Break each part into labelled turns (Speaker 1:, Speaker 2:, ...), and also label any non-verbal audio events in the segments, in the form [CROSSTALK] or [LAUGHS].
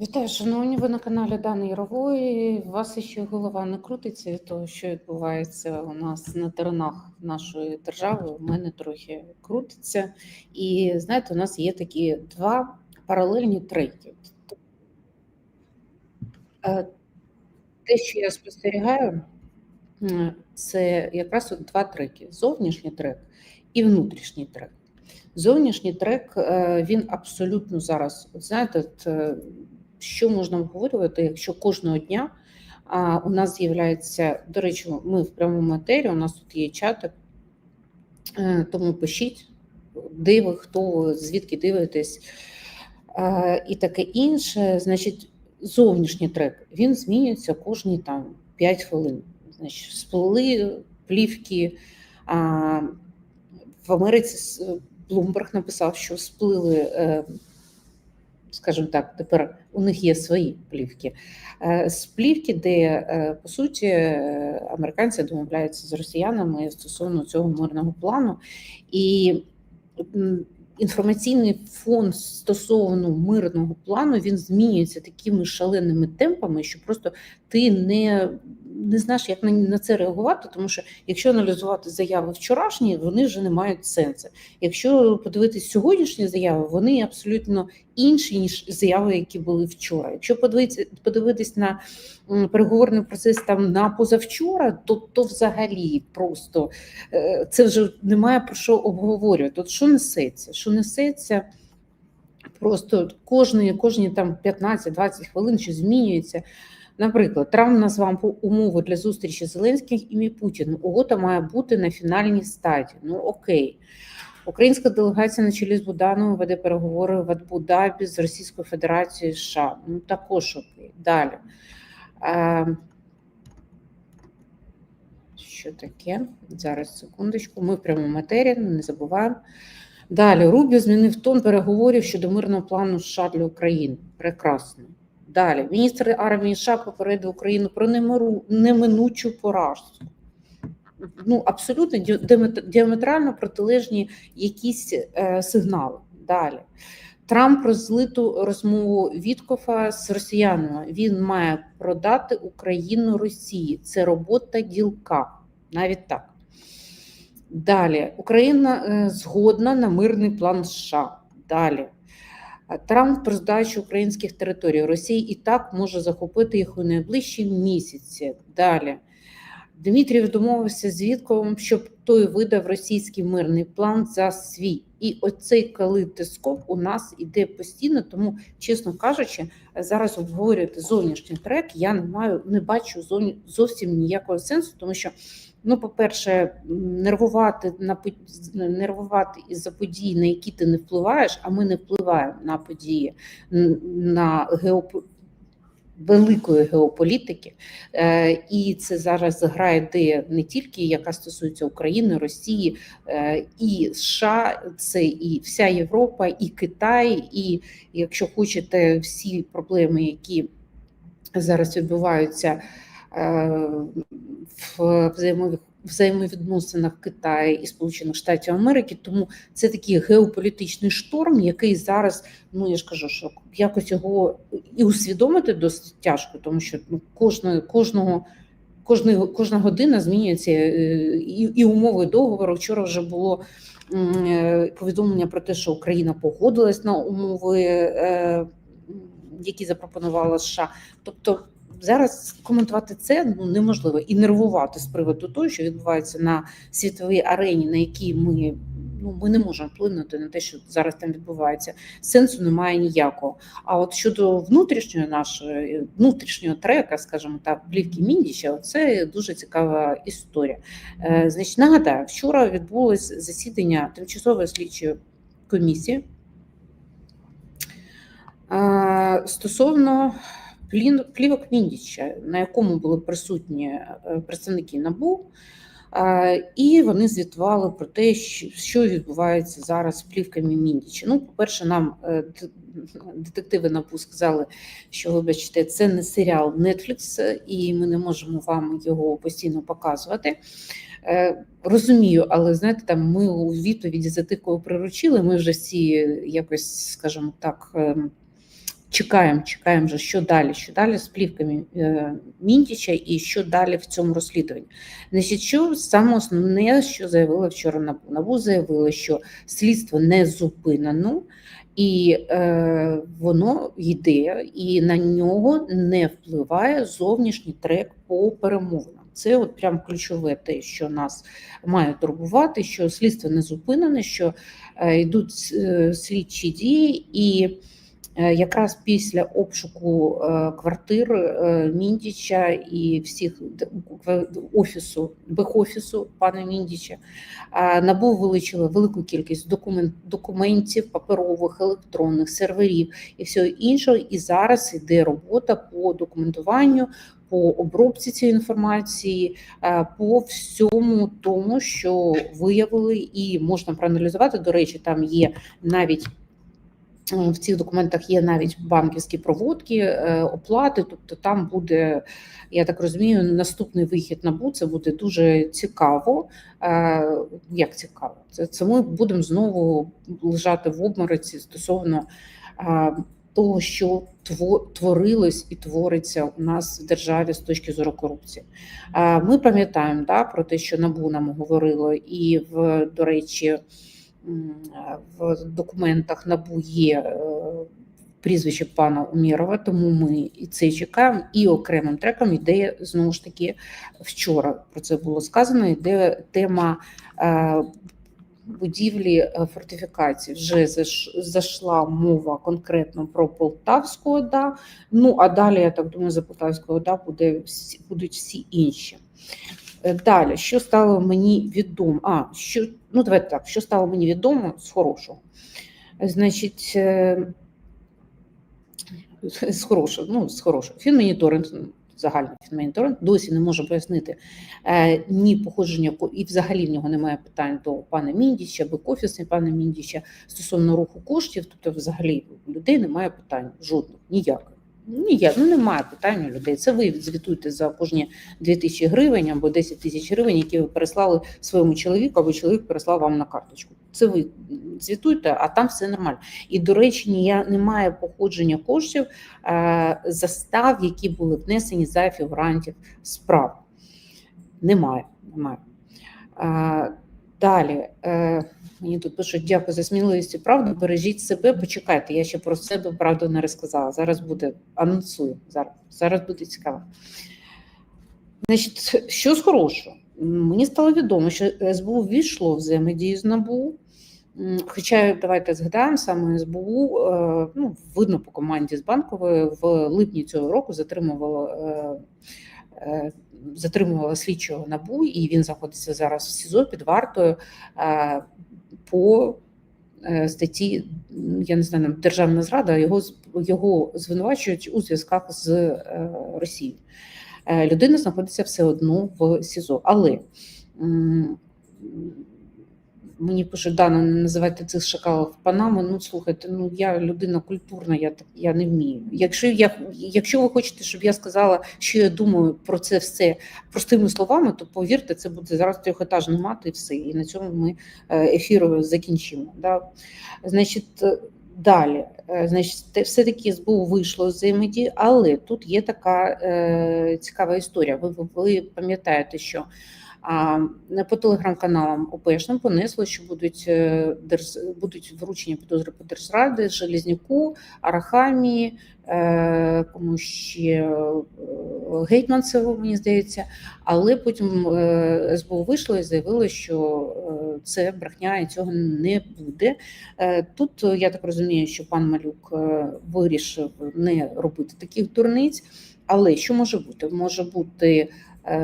Speaker 1: Вітаю, шановні, ви на каналі Дани Ярової. У вас ще голова не крутиться від того, що відбувається у нас на теренах нашої держави. У мене трохи крутиться. І знаєте, у нас є такі два паралельні треки. Е, Те, що я спостерігаю, це якраз от два треки: зовнішній трек і внутрішній трек. Зовнішній трек е, він абсолютно зараз, знаєте, е, що можна обговорювати, якщо кожного дня а, у нас з'являється, до речі, ми в прямому етері, у нас тут є чатик, е, тому пишіть, де ви, хто звідки дивитесь е, і таке інше. Значить, зовнішній трек він змінюється кожні там 5 хвилин. Значить, сплили плівки. А, в Америці Блумберг написав, що сплили, е, скажімо так, тепер у них є свої плівки. Е, З плівки, де е, по суті е, американці домовляються з росіянами стосовно цього мирного плану, і інформаційний фон стосовно мирного плану він змінюється такими шаленими темпами, що просто ти не, не знаєш, як на, це реагувати, тому що якщо аналізувати заяви вчорашні, вони вже не мають сенсу. Якщо подивитись сьогоднішні заяви, вони абсолютно інші ніж заяви, які були вчора. Якщо подивитися подивитись на переговорний процес там на позавчора, то, то взагалі просто е, це вже немає про що обговорювати. От що несеться? Що несеться? Просто кожні, кожні там 15-20 хвилин що змінюється. Наприклад, Трамп назвав умови для зустрічі Зеленських і Путіна. Угода має бути на фінальній стадії. Ну окей. Українська делегація на чолі з Будановим веде переговори в Адбу-Дабі з Російською Федерацією США. Ну також окей. Далі. Е, що таке? Зараз секундочку. Ми в прямому етері, не забуваємо. Далі Рубіо змінив тон переговорів щодо мирного плану США для України. Прекрасно. Далі міністр армії США попередив Україну про неминучу поразку. Ну, абсолютно діаметрально протилежні якісь е, сигнали. Далі. Трамп про злиту розмову Віткофа з росіянами. Він має продати Україну Росії. Це робота ділка. Навіть так. Далі Україна е, згодна на мирний план США. Далі Трамп про здачу українських територій. Росія і так може захопити їх у найближчі місяці. Далі Дмитрів домовився з Вітковим, щоб той видав російський мирний план за свій. І оцей калейдоскоп у нас іде постійно. Тому, чесно кажучи, зараз обговорювати зовнішній трек. Я не маю, не бачу зовсім ніякого сенсу, тому що. Ну, по-перше, нервувати на нервувати із-за подій, на які ти не впливаєш, а ми не впливаємо на події на геоп... великої геополітики. Е, І це зараз гра йде не тільки яка стосується України, Росії е, і США, це і вся Європа, і Китай, і якщо хочете, всі проблеми, які зараз відбуваються в взаємових взаємовідносинах Китаю і Сполучених Штатів Америки, тому це такий геополітичний шторм, який зараз, ну я ж кажу, що якось його і усвідомити досить тяжко, тому що ну, кожного кожного. Кожна, кожна година змінюється е, і, і умови договору. Вчора вже було е, повідомлення про те, що Україна погодилась на умови, е, які запропонувала США. Тобто зараз коментувати це ну неможливо і нервувати з приводу того, що відбувається на світовій арені, на якій ми. Ну, ми не можемо вплинути на те, що зараз там відбувається. Сенсу немає ніякого. А от щодо внутрішньої нашої внутрішнього трека, скажімо так, плівки Міндіча, це дуже цікава історія. Е, значить, нагадаю, вчора відбулось засідання тимчасової слідчої комісії е, стосовно плівок Міндіча, на якому були присутні е, представники НАБУ. Е, І вони звітували про те, що відбувається зараз з плівками Міндіча. Ну, по-перше, нам е, детективи НАБУ сказали, що вибачте, це не серіал Netflix, і ми не можемо вам його постійно показувати. Розумію, але знаєте, там ми у відповіді за тих, кого приручили, ми вже всі якось, скажімо так. Чекаємо, чекаємо вже, що далі, що далі з плівками е, Міндіча і що далі в цьому розслідуванні. Значить, що саме основне, що заявила вчора НАБУ? НАБУ заявила, що слідство не зупинено. І е, воно йде, і на нього не впливає зовнішній трек по перемовинам. Це от прям ключове те, що нас має турбувати, що слідство не зупинене, що е, йдуть е, слідчі дії, і якраз після обшуку е, квартир е, Міндіча і всіх офісу, бек-офісу пана Міндіча, а, НАБУ вилучили велику кількість документ, документів, паперових, електронних, серверів і всього іншого. І зараз йде робота по документуванню, по обробці цієї інформації, по всьому тому, що виявили, і можна проаналізувати. До речі, там є навіть. Е, В цих документах є навіть банківські проводки, е, оплати. Тобто, там буде, я так розумію, наступний вихід НАБУ це буде дуже цікаво. Е, Як цікаво, це, це ми будемо знову лежати в обмороці стосовно того, що творилось і твориться у нас в державі з точки зору корупції. Ми пам'ятаємо да, про те, що НАБУ нам говорило, і в до речі, в документах НАБУ є. е, Прізвище пана Умєрова, тому ми і це чекаємо. І окремим треком йде знову ж таки вчора про це було сказано. Йде тема е, будівлі е, фортифікацій. Вже зайшла мова конкретно про Полтавську ОДА. Ну а далі, я так думаю, за Полтавську ОДА буде будуть всі інші. Е, Далі, що стало мені відомо? А, що, ну давайте так, що стало мені відомо з хорошого. Значить, е, з хорошого, ну, з хорошого. Фінмоніторинг, загальний фінмоніторинг досі не може пояснити е, ні походження, і взагалі в нього немає питань до пана Міндіча, бек-офісу пана Міндіча стосовно руху коштів. Тобто, взагалі, у людей немає питань жодних, ніяких. Ніяк, ну немає питань у людей. Це ви звітуєте за кожні 2 тисячі гривень або 10 тисяч гривень, які ви переслали своєму чоловіку, або чоловік переслав вам на карточку. Це ви звітуєте, а там все нормально. І, до речі, нія- немає походження коштів е, застав, які були внесені за фігурантів справ. Немає. немає. Е, Далі. е, Мені тут пишуть дякую за сміливість і правду. Бережіть себе, почекайте. Я ще про себе правду не розказала. Зараз буде анонсую. Зараз, зараз буде цікаво. Значить, що з хорошого? Мені стало відомо, що СБУ ввійшло в взаємодію з НАБУ. Хоча давайте згадаємо, саме СБУ, е, ну, видно по команді з банкової в липні цього року затримувало. Затримувала слідчого набу, і він знаходиться зараз в СІЗО під вартою е, по е, статті, я не знаю, державна зрада, його його звинувачують у зв'язках з е, Росією. Людина знаходиться все одно в СІЗО. Але мені пишуть, Дана, не називайте цих шакалів панами. Ну слухайте, ну я людина культурна, я я не вмію. Якщо я якщо ви хочете, щоб я сказала, що я думаю про це все простими словами, то повірте, це буде зараз трьохетажний мат і все. І на цьому ми е, ефір закінчимо. Да? Значить, е, далі, е, значить, те- все-таки СБУ вийшло з взаємодії, але тут є така е, цікава історія. Ви, ви, пам'ятаєте, що по телеграм-каналам ОПЕшним понесло, що будуть, е, будуть вручені підозри по держради Железняку, Арахамі, е, кому ще е, Гетьманцеву, мені здається. Але потім е, СБУ вийшло і заявило, що е, це брехня і цього не буде. Е, Тут е, я так розумію, що пан Малюк е, вирішив не робити таких дурниць. Але що може бути? Може бути е,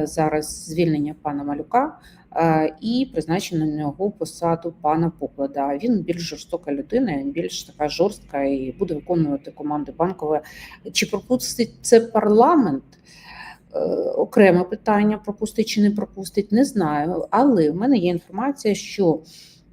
Speaker 1: зараз звільнення пана Малюка е, і призначення на нього посаду пана Поклада. Він більш жорстока людина, більш така жорстка і буде виконувати команди банкової. Чи пропустить це парламент? Е, Окреме питання, пропустить чи не пропустить, не знаю. Але в мене є інформація, що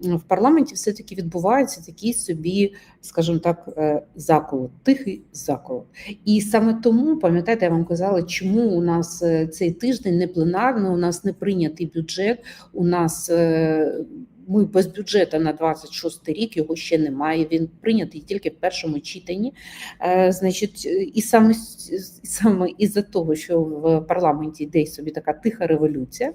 Speaker 1: в парламенті все-таки відбувається такий собі, скажімо так, е, заколот, тихий заколот. І саме тому, пам'ятаєте, я вам казала, чому у нас е, цей тиждень не пленарний, у нас не прийнятий бюджет, у нас е, ми без бюджету на 26 рік його ще немає. Він прийнятий тільки в першому читанні. Е, Значить, і саме саме із-за того, що в парламенті йде собі така тиха революція,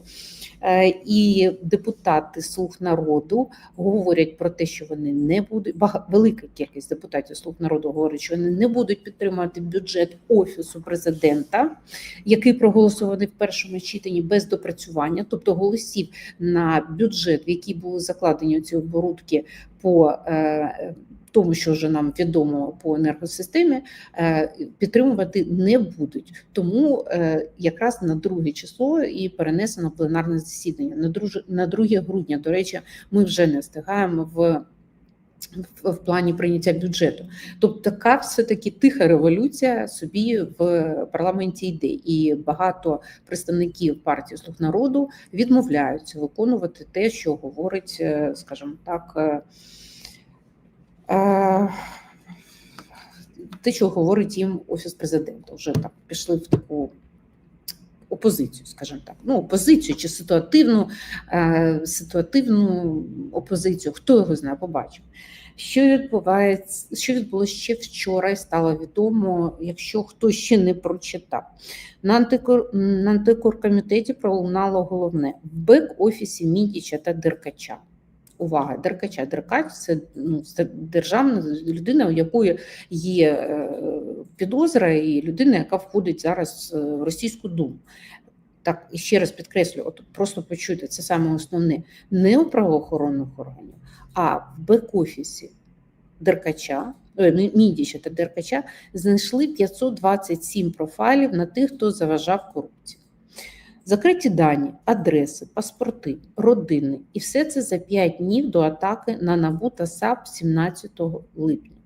Speaker 1: е, і депутати слуг народу говорять про те, що вони не будуть бага, велика кількість депутатів слуг народу говорить, що вони не будуть підтримувати бюджет офісу президента, який проголосований в першому читанні без допрацювання, тобто голосів на бюджет, який були закладені ці оборудки по е, тому, що вже нам відомо по енергосистемі, е, підтримувати не будуть. Тому е, якраз на друге число і перенесено пленарне засідання на 2 грудня. До речі, ми вже не встигаємо в. В плані прийняття бюджету, тобто така все таки тиха революція собі в парламенті йде, і багато представників партії слуг народу відмовляються виконувати те, що говорить, е, скажімо так, е, е, те, що говорить їм офіс президента. Вже так пішли в таку опозицію, скажімо так. Ну, опозицію чи ситуативну, е, ситуативну опозицію. Хто його знає, побачив. Що відбувається, що відбулося ще вчора, і стало відомо, якщо хто ще не прочитав. На антикор на антикоркомітеті пролунало головне в бек-офісі Мідіча та Деркача. Увага, Деркача. Деркач це ну, це державна людина, у якої є е, підозра, і людина, яка входить зараз е, в Російську Думу. Так, і ще раз підкреслю, от просто почуйте, це саме основне не у правоохоронних органів, а в бек-офісі Деркача, е, Мідіча та Деркача знайшли 527 профайлів на тих, хто заважав корупції. Закриті дані, адреси, паспорти, родини. І все це за 5 днів до атаки на НАБУ та САП 17 липня.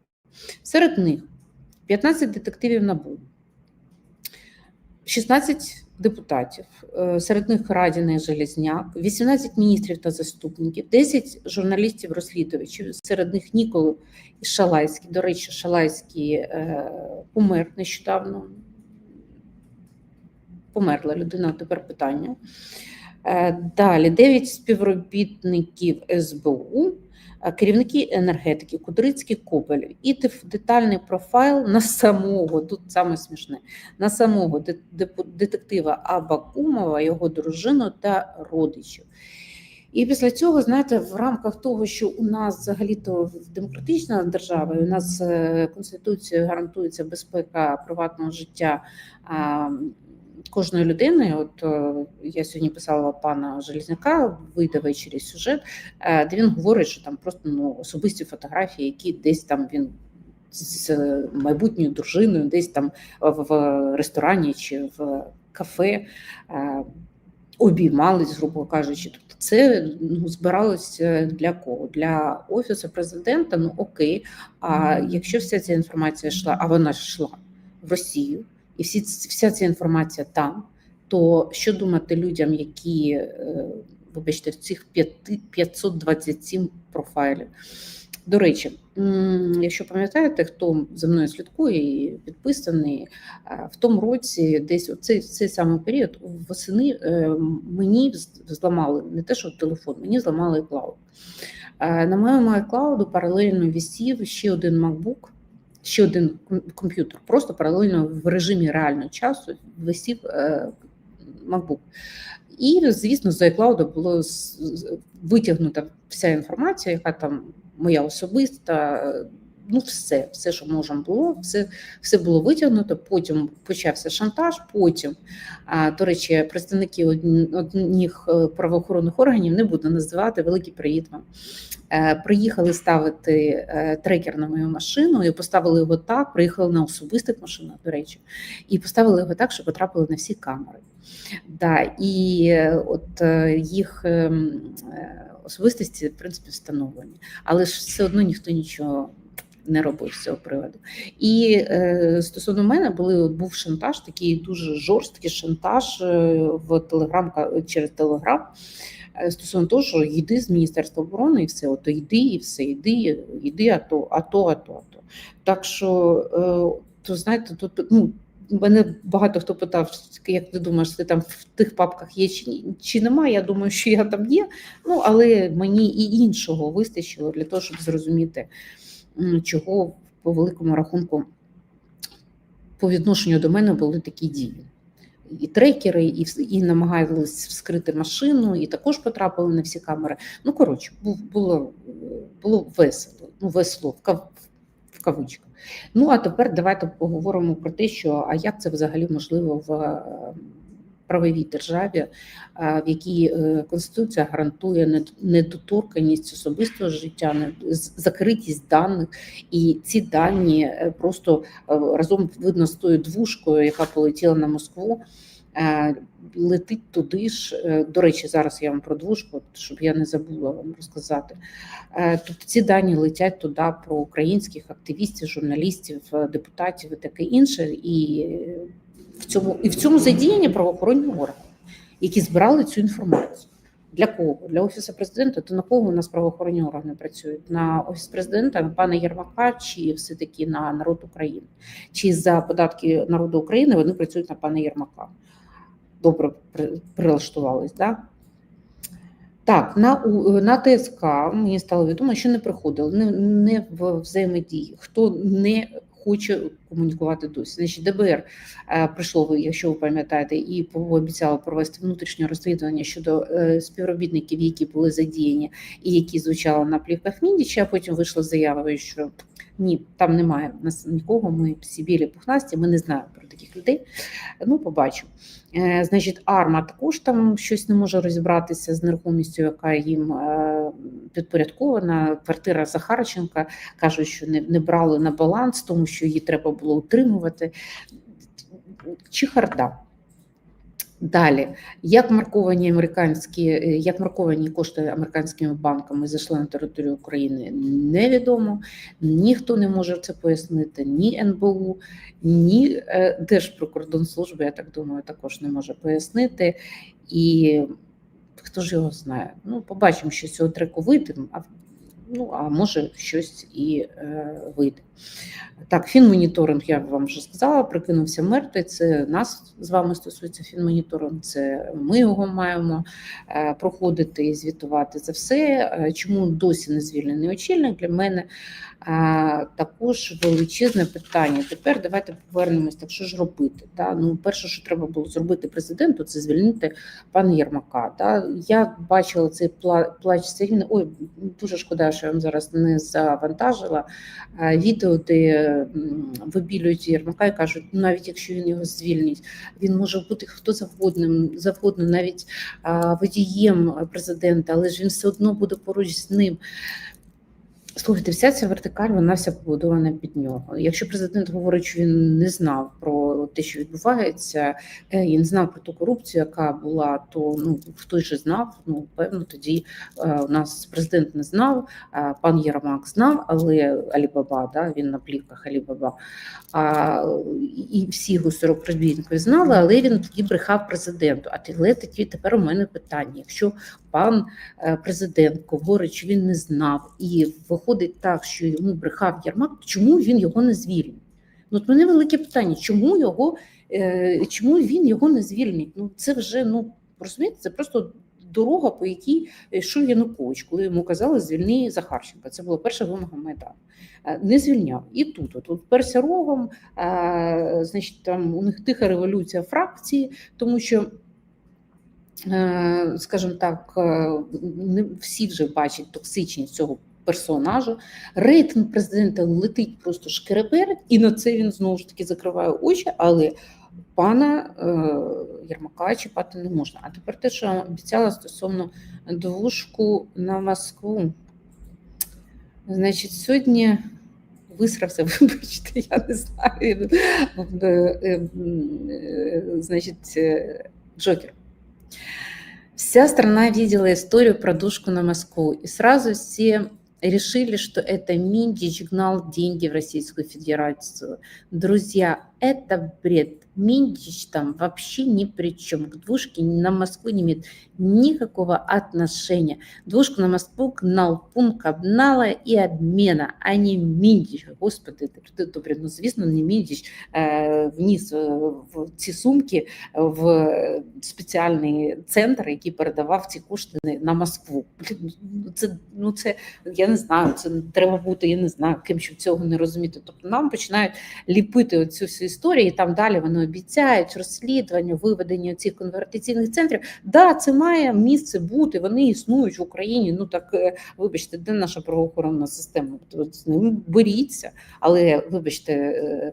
Speaker 1: Серед них 15 детективів НАБУ, 16 депутатів, е, серед них Радіна і Железняк, 18 міністрів та заступників, 10 журналістів-розслідувачів, серед них Ніколи і Шалайський. До речі, Шалайський е, помер нещодавно. Померла людина, тепер питання. Е, Далі 9 співробітників СБУ, керівники енергетики, Кудрицький Кобель і детальний профайл на самого, тут саме смішне, на самого детектива Абакумова, його дружину та родичів. І після цього, знаєте, в рамках того, що у нас взагалі-то демократична держава, і у нас е, Конституцією гарантується безпека приватного життя кожної людини. От е, я сьогодні писала пана Железняка, вийде ввечері сюжет, е, де він говорить, що там просто ну, особисті фотографії, які десь там він з з майбутньою дружиною, десь там в ресторані чи в кафе е, обіймались, грубо кажучи. Тобто це ну, збиралося для кого? Для офісу президента. Ну окей. А якщо вся ця інформація йшла, а вона ж йшла в Росію, і всі вся ця інформація там, то що думати людям, які, е, вибачте, в цих 527 профайлів? До речі, якщо пам'ятаєте, хто за мною слідкує і підписаний, е, в тому році, десь у цей, цей самий період, восени е, мені зламали не те, що телефон, мені зламали. Е, На моєму iCloud паралельно висів ще один MacBook, ще один комп'ютер, просто паралельно в режимі реального часу висів е, MacBook. І, звісно, з iCloud було витягнута вся інформація, яка там моя особиста, ну все, все, що можна було, все, все було витягнуто. Потім почався шантаж. Потім, а, до речі, представники одних е, правоохоронних органів не буду називати великий привіт вам. Е, Приїхали ставити е, трекер на мою машину і поставили його так. Приїхали на особистих машинах, до речі, і поставили його так, що потрапили на всі камери. Да, і от їх ем, особистості, в принципі, встановлені, але ж все одно ніхто нічого не робив з цього приводу. І е, стосовно мене були був шантаж, такий дуже жорсткий шантаж е, в телеграм через телеграм. Стосовно того, що йди з Міністерства оборони і все, ото йди і все, йди, йди, а то, а то, а то, а то. Так що, е, то знаєте, тут ну, мене багато хто питав, як ти думаєш, ти там в тих папках є чи, чи немає. Я думаю, що я там є. Ну, але мені і іншого вистачило для того, щоб зрозуміти, чого по великому рахунку по відношенню до мене були такі дії. І трекери, і, і намагались вскрити машину, і також потрапили на всі камери. Ну, коротше, було, було весело, ну, весело в, кав, в кавичках. Ну, а тепер давайте поговоримо про те, що а як це взагалі можливо в правовій державі, е, в якій е, Конституція гарантує недоторканність особистого життя, закритість даних, і ці дані е, просто разом видно з тою двушкою, яка полетіла на Москву. Летить туди ж. До речі, зараз я вам про двушку, щоб я не забула вам розказати. Тобто ці дані летять туди про українських активістів, журналістів, депутатів і таке інше. І в цьому і в цьому задіяні правоохоронні органи, які збирали цю інформацію. Для кого? Для офісу президента. То на кого у нас правоохоронні органи працюють? На офіс президента, на пана Єрмака, чи все таки на народ України? Чи за податки народу України вони працюють на пана Єрмака? Добре при- прилаштувались, да? Так, на, на ТСК мені стало відомо, що не приходили, не, не в взаємодії, хто не хоче комунікувати досі. Значить, ДБР е, прийшло, якщо ви пам'ятаєте, і пообіцяло провести внутрішнє розслідування щодо е, співробітників, які були задіяні і які звучали на плівках Міндіча, а потім вийшла заява, що ні, там немає нас нікого, ми всі білі пухнасті, ми не знаємо таких людей. Ну, побачимо. Е, Значить, Арма також там щось не може розібратися з нерухомістю, яка їм е, підпорядкована. Квартира Захарченка кажуть, що не, не брали на баланс, тому що її треба було утримувати. Чехарда. Далі, як марковані американські, е, як марковані кошти американськими банками зайшли на територію України, невідомо. Ніхто не може це пояснити, ні НБУ, ні е, Держприкордонслужба, я так думаю, також не може пояснити. І хто ж його знає? Ну, побачимо, що з цього треку вийде, а, ну, а може щось і е, вийде. Так, фінмоніторинг, я вам вже сказала, прикинувся мертвий. Це нас з вами стосується фінмоніторинг, це ми його маємо е, проходити і звітувати за все. Е, Чому досі не звільнений очільник для мене е, також величезне питання. Тепер давайте повернемось, так що ж робити. Да? Ну, перше, що треба було зробити президенту, це звільнити пана Єрмака. Да? Я бачила цей плач сильний. Ой, дуже шкода, що я вам зараз не завантажила відео, де вибілюють Єрмака і кажуть, ну навіть якщо він його звільнить, він може бути хто завгодно, завгодно, навіть водієм президента, але ж він все одно буде поруч з ним. Слухайте, вся ця вертикаль, вона вся побудована під нього. Якщо президент говорить, що він не знав про те, що відбувається, е, і не знав про ту корупцію, яка була, то ну хтось же знав. Ну певно, тоді е, у нас президент не знав, пан Єрмак знав, але Алібаба, да, він на плівках Алібаба. А, і всі його 40 розбійників знали, але він тоді брехав президенту. А тоді тепер у мене питання: якщо пан е, президент говорить, що він не знав, і виходить так, що йому брехав Єрмак, чому він його не звільнив? Ну, от мене велике питання, чому його, е, чому він його не звільнить? Ну це вже ну розумієте, це просто. Дорога, по якій йшов Янукович, коли йому казали звільни Захарченка. Це була перша вимога Майдану. Е, Не звільняв. І тут, от перся рогом, е, значить, там у них тиха революція фракції, тому що е, скажімо так, е, не всі вже бачать токсичність цього персонажа. Рейтинг президента летить просто шкереберть, і на це він знову ж таки закриває очі, але пана е, Єрмака чіпати не можна. А тепер те, що я обіцяла стосовно двушку на Москву. Значить, сьогодні висрався, [LAUGHS] вибачте, я не знаю. Е, е, е, Значить, Джокер. Вся страна видела историю про душку на Москву. И сразу все решили, что это Миндич гнал деньги в Российскую Федерацию. Друзья, это бред. Миндич там вообще ни при чем. К двушке на Москву не имеет никакого отношения. Двушку на Москву гнал пункт обнала и обмена, а не Миндич. Господи, добре, ну звісно, не Миндич е, вніс е, в ці сумки в спеціальний центр, який передавав ці кошти на Москву. Блін, ну це, ну це я не знаю, це треба бути, я не знаю, ким щоб цього не розуміти. Тобто нам починають ліпити оцю всю історію, і там далі вони обіцяють розслідування, виведення цих конвертаційних центрів. Да, це має місце бути, вони існують в Україні. Ну так е, вибачте, де наша правоохоронна система? З ним боріться, але вибачте. е,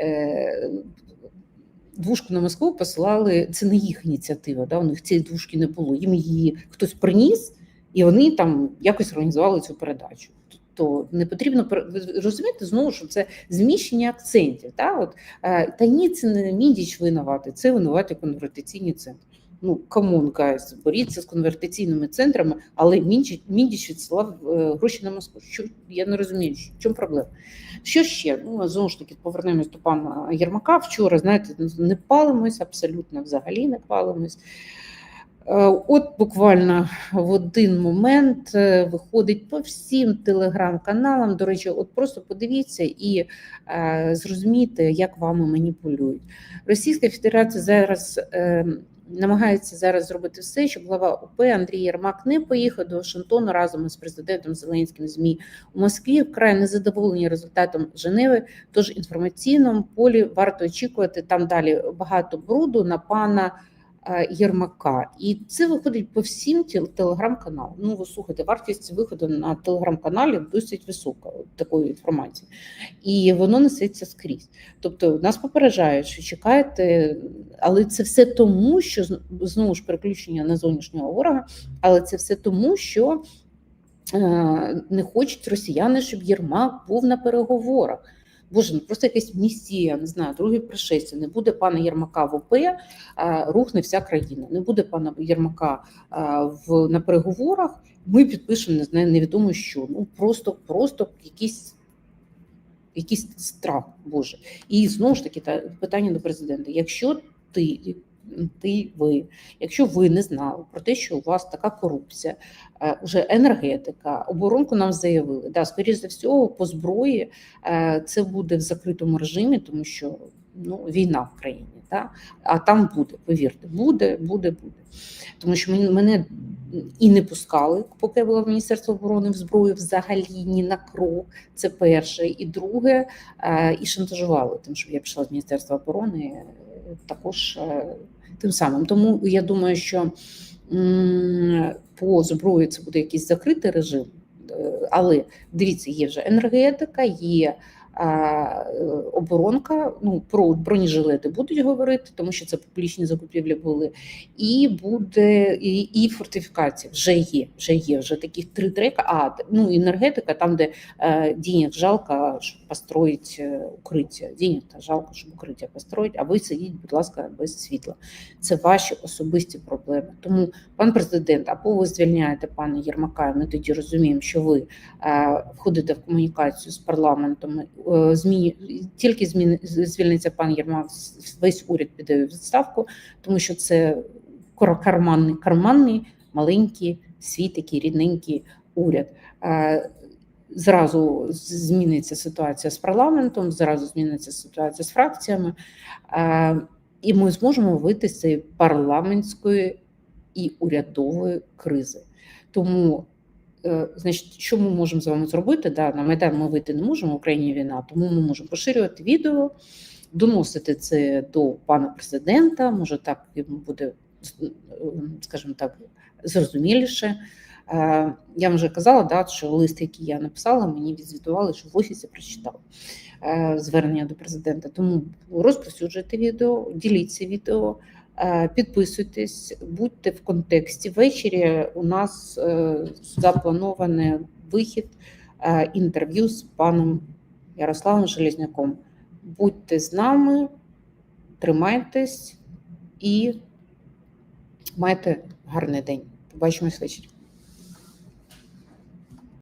Speaker 1: е, Двушку на Москву посилали, це не їх ініціатива, да? у них цієї двушки не було. Їм її хтось приніс, і вони там якось організували цю передачу. То не потрібно ви знову, що це зміщення акцентів. Та, от, е, та ні, це не мідіч винувати, це винуваті конвертаційні центри. Ну, камон, гайс, боріться з конвертаційними центрами, але Міндіч відсилав е, гроші на Москву. Що я не розумію, в чому проблема? Що ще? Ну знову ж таки повернемось до пана Єрмака. Вчора знаєте, не палимось, абсолютно взагалі не палимось. Е, От буквально в один момент е, виходить по всім телеграм-каналам. До речі, от просто подивіться і е, зрозумійте, як вами маніпулюють. Російська Федерація зараз намагається зараз зробити все, щоб глава ОП Андрій Єрмак не поїхав до Вашингтону разом із президентом Зеленським ЗМІ у Москві. Вкрай незадоволені результатом Женеви. Тож інформаційному полі варто очікувати там далі багато бруду на пана. Е, Єрмака, і це виходить по всім телеграм-каналам. Ну, ви слухайте, вартість виходу на телеграм-каналі досить висока такої інформації, і воно несеться скрізь. Тобто нас попереджають, що чекайте, але це все тому, що знову ж переключення на зовнішнього ворога, але це все тому, що е, не хочуть росіяни, щоб Єрмак був на переговорах. Боже, ну просто якась місія, не знаю, друге пришестя. Не буде пана Єрмака в ОП, рухне вся країна. Не буде пана Єрмака в на переговорах. Ми підпишемо не знаю, невідомо що. Ну просто, просто якийсь. Якийсь страх Боже, і знову ж таки та питання до президента: якщо ти, ти ви, якщо ви не знали про те, що у вас така корупція, е, вже енергетика, оборонку нам заявили. Да, скоріш за всього, по зброї е, це буде в закритому режимі, тому що ну, війна в країні. Та? А там буде, повірте, буде, буде, буде. Тому що мене і не пускали, поки я була в Міністерстві оборони в зброю взагалі ні на крок. Це перше. І друге, е, і шантажували тим, що я пішла з Міністерства оборони е, також е, тим самим. Тому я думаю, що по зброї це буде якийсь закритий режим. Е, Але дивіться, є вже енергетика, є оборонка. Ну про бронежилети будуть говорити, тому що це публічні закупівлі були. І буде і, і фортифікація вже є. Вже є вже таких три трека. А ну енергетика, там де е, денег жалко, щоб построїть е, укриття. Денег та жалко, щоб укриття построїть. А ви сидіть, будь ласка, без світла. Це ваші особисті проблеми. Тому, пан президент, або ви звільняєте пана Єрмака, ми тоді розуміємо, що ви е, входите в комунікацію з парламентом. Е, змі... Тільки зміни... звільниться пан Єрмак, весь уряд піде у відставку, тому що це карманний, карманний, маленький, свій такий рідненький уряд. Е, Зразу зміниться ситуація з парламентом, зразу зміниться ситуація з фракціями, е, і ми зможемо вийти з цієї парламентської і урядової кризи. Тому, значить, що ми можемо з вами зробити? Да, на Майдан ми вийти не можемо, в Україні війна, тому ми можемо поширювати відео, доносити це до пана президента. Може, так йому буде, е, скажімо так, зрозуміліше. Е, Я вже казала, да, що лист, який я написала, мені відзвітували, що в офісі прочитали е, звернення до президента. Тому розповсюджуйте відео, діліться відео, е, підписуйтесь, будьте в контексті. Ввечері у нас е, запланований вихід е, інтерв'ю з паном Ярославом Железняком. Будьте з нами, тримайтесь і майте гарний день. Побачимось ввечері.